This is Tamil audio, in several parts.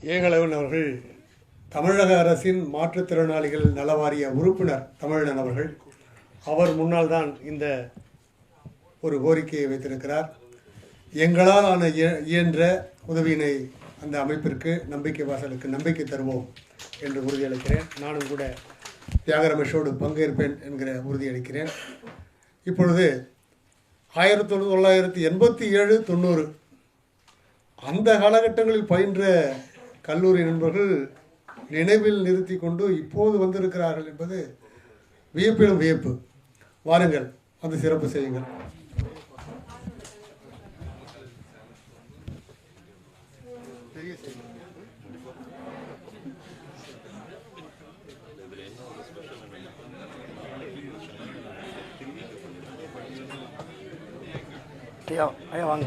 ஏகலவன் அவர்கள் தமிழக அரசின் மாற்றுத்திறனாளிகள் நலவாரிய உறுப்பினர் தமிழன் அவர்கள் அவர் முன்னால் தான் இந்த ஒரு கோரிக்கையை வைத்திருக்கிறார். எங்களால் ஆன இய- இயன்ற உதவியினை அந்த அமைப்பிற்கு நம்பிக்கை வாசலுக்கு நம்பிக்கை தருவோம் என்று உறுதியளிக்கிறேன். நானும் கூட தியாகரமேஷோடு பங்கேற்பேன் என்கிற உறுதியளிக்கிறேன். இப்பொழுது ஆயிரத்தி தொள்ளாயிரத்தி எண்பத்தி ஏழு தொண்ணூறு அந்த காலகட்டங்களில் பயின்ற கல்லூரி நண்பர்கள் நினைவில் நிறுத்தி கொண்டு இப்போது வந்திருக்கிறார்கள் என்பது வியப்பிலும் வியப்பு. வாருங்கள் வந்து சிறப்பு செய்யுங்கள். ஐயா ஐயா வாங்க.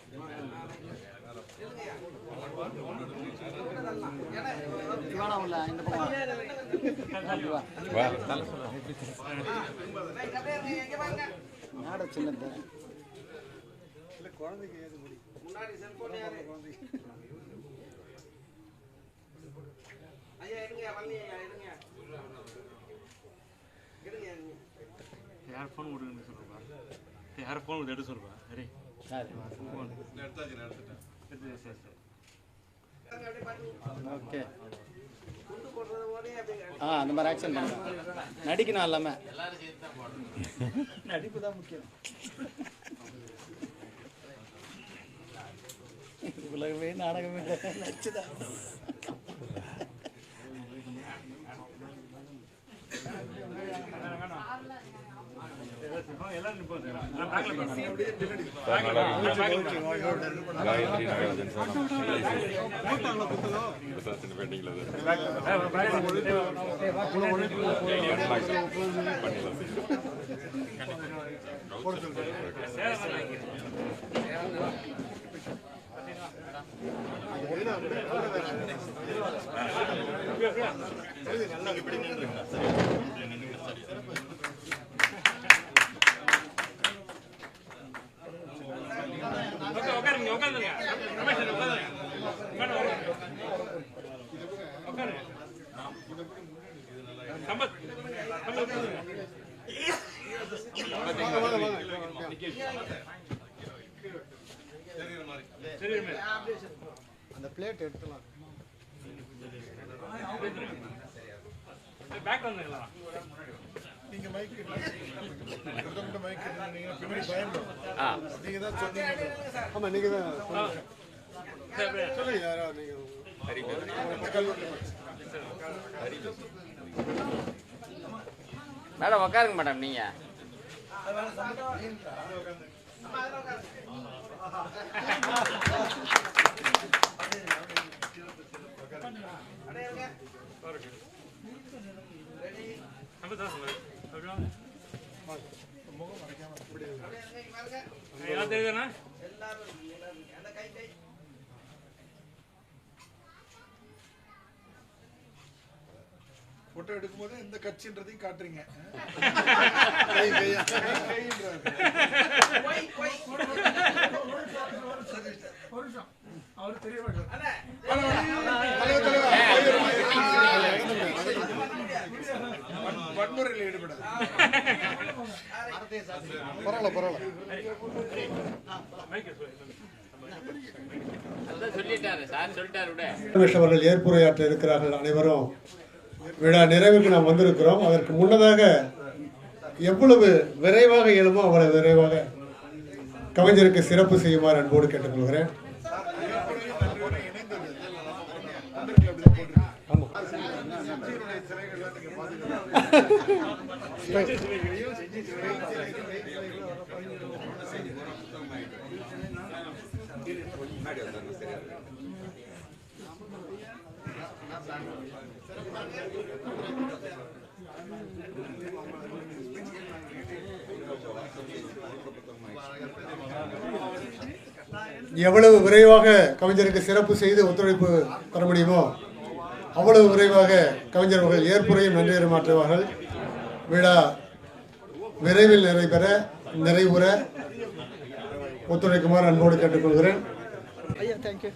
நாட சின்னது யார் ஃபோன் கொடுங்கன்னு சொல்லுப்பா யார் ஃபோன் எடுத்து சொல்லுப்பா சரி. எடுத்து சரி சரி ஓகே. ஆ அந்த மாதிரி ஆக்ஷன் பண்ணுங்க நடிக்கணும் எல்லாமே. நடிப்பு தான் முக்கியம். உலகமே நாடகமே. நடிச்சுதான் நல்லா இப்படி காயத்ரி நாகராஜன் புத்தகத்தின் பெண்டிங்கில் பண்ணிடலாம் ஓகே உட்காருங்க உட்காருங்க ரமேஷ் சார் உட்காருங்க உட்காருங்க உட்காருங்க சம்பத் சம்பத் உட்காருங்க சரி ரமேஷ் அந்த பிளேட் எடுத்துலாம் பேக் வந்துங்களா நீங்க மைக் ஒருத்தவங்க மைக் நீங்க பின்னாடி பயன்படும் நீங்க தான் சொன்னீங்க ஆமாம் நீங்கள் தான் சரி சொல்லுங்க யாரா நீங்க மேடம் உட்காருங்க மேடம் நீங்க சம்பத் தான் சொல்லுங்க அப்படியா எல்லாம் தெரியுதுண்ணா போட்டோ எடுக்கும்போது இந்த கட்சின்றதையும் காட்டுறீங்க. அவர் தெரிய மாட்டார். வன்முறையில் ஈடுபடாது பரவாயில்ல பரவாயில்ல அவர்கள் ஏற்புரையாற்ற இருக்கிறார்கள் அனைவரும் விழா நிறைவுக்கு நாம் வந்திருக்கிறோம் அதற்கு முன்னதாக எவ்வளவு விரைவாக இயலுமோ அவ்வளவு விரைவாக கவிஞருக்கு சிறப்பு செய்யுமாறு அன்போடு கேட்டுக்கொள்கிறேன் எவ்வளவு விரைவாக கவிஞருக்கு சிறப்பு செய்து ஒத்துழைப்பு தர முடியுமோ அவ்வளவு விரைவாக கவிஞர் அவர்கள் ஏற்புரையும் நன்றி மாற்றுவார்கள் விழா விரைவில் நிறைவேற நிறைவுற. ஒத்துழைக்குமாறு அன்போடு கேட்டுக்கொள்கிறேன். ஐயா தேங்க்யூ